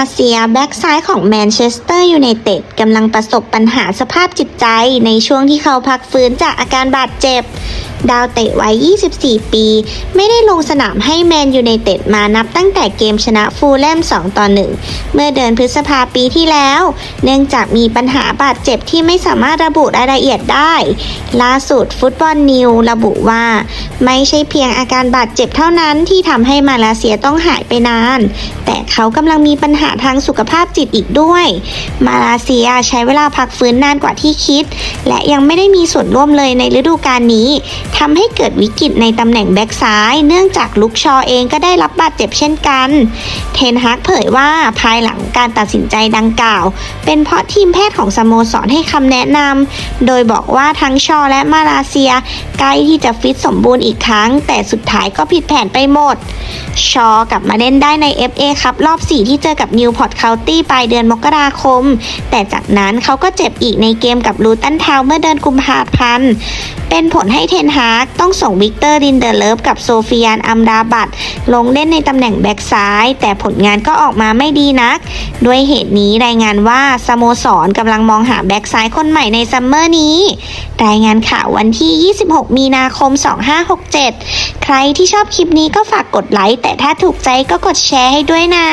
าเซียแบ็กซ้ายของแมนเชสเตอร์ยูไนเต็ดกำลังประสบปัญหาสภาพจิตใจในช่วงที่เขาพักฟื้นจากอาการบาดเจ็บดาวเตะวัย 24 ปี ไม่ได้ลงสนามให้แมนยูไนเต็ดมานับตั้งแต่เกมชนะฟูลแลม 2 ต่อ 1 เมื่อเดือนพฤษภาปีที่แล้ว เนื่องจากมีปัญหาบาดเจ็บที่ไม่สามารถระบุรายละเอียดได้ ล่าสุดฟุตบอลนิวระบุว่า ไม่ใช่เพียงอาการบาดเจ็บเท่านั้นที่ทำให้มาเลเซียต้องหายไปนาน แต่เขากำลังมีปัญหาทางสุขภาพจิตอีกด้วย มาเลเซียใช้เวลาพักฟื้นนานกว่าที่คิด และยังไม่ได้มีส่วนร่วมเลยในฤดูกาลนี้ทำให้เกิดวิกฤตในตำแหน่งแบ็กซ้าย เนื่องจากลุกชอเองก็ได้รับบาดเจ็บเช่นกัน เทนฮากเผยว่าภายหลังการตัดสินใจดังกล่าว เป็นเพราะทีมแพทย์ของสโมสรให้คำแนะนำโดยบอกว่าทั้งชอและมาเลเซียใกล้ที่จะฟิตสมบูรณ์อีกครั้ง แต่สุดท้ายก็ผิดแผนไปหมด ชอกลับมาเล่นได้ใน FA ครับรอบ 4 ที่เจอกับนิวพอร์ตเคาน์ตี้ปลายเดือนมกราคม แต่จากนั้นเขาก็เจ็บอีกในเกมกับลูตันทาวเมื่อเดือนกุมภาพันธ์เป็นผลให้เทนฮากต้องส่งวิกเตอร์ดินเดอร์เลิฟกับโซฟิยานอัมดาบัตลงเล่นในตำแหน่งแบ็กซ้าย แต่ผลงานก็ออกมาไม่ดีนัก ด้วยเหตุนี้รายงานว่าสโมสรกำลังมองหาแบ็กซ้ายคนใหม่ในซัมเมอร์นี้ รายงานข่าววันที่ 26 มีนาคม 2567 ใครที่ชอบคลิปนี้ก็ฝากกดไลค์แต่ถ้าถูกใจก็กดแชร์ให้ด้วยนะ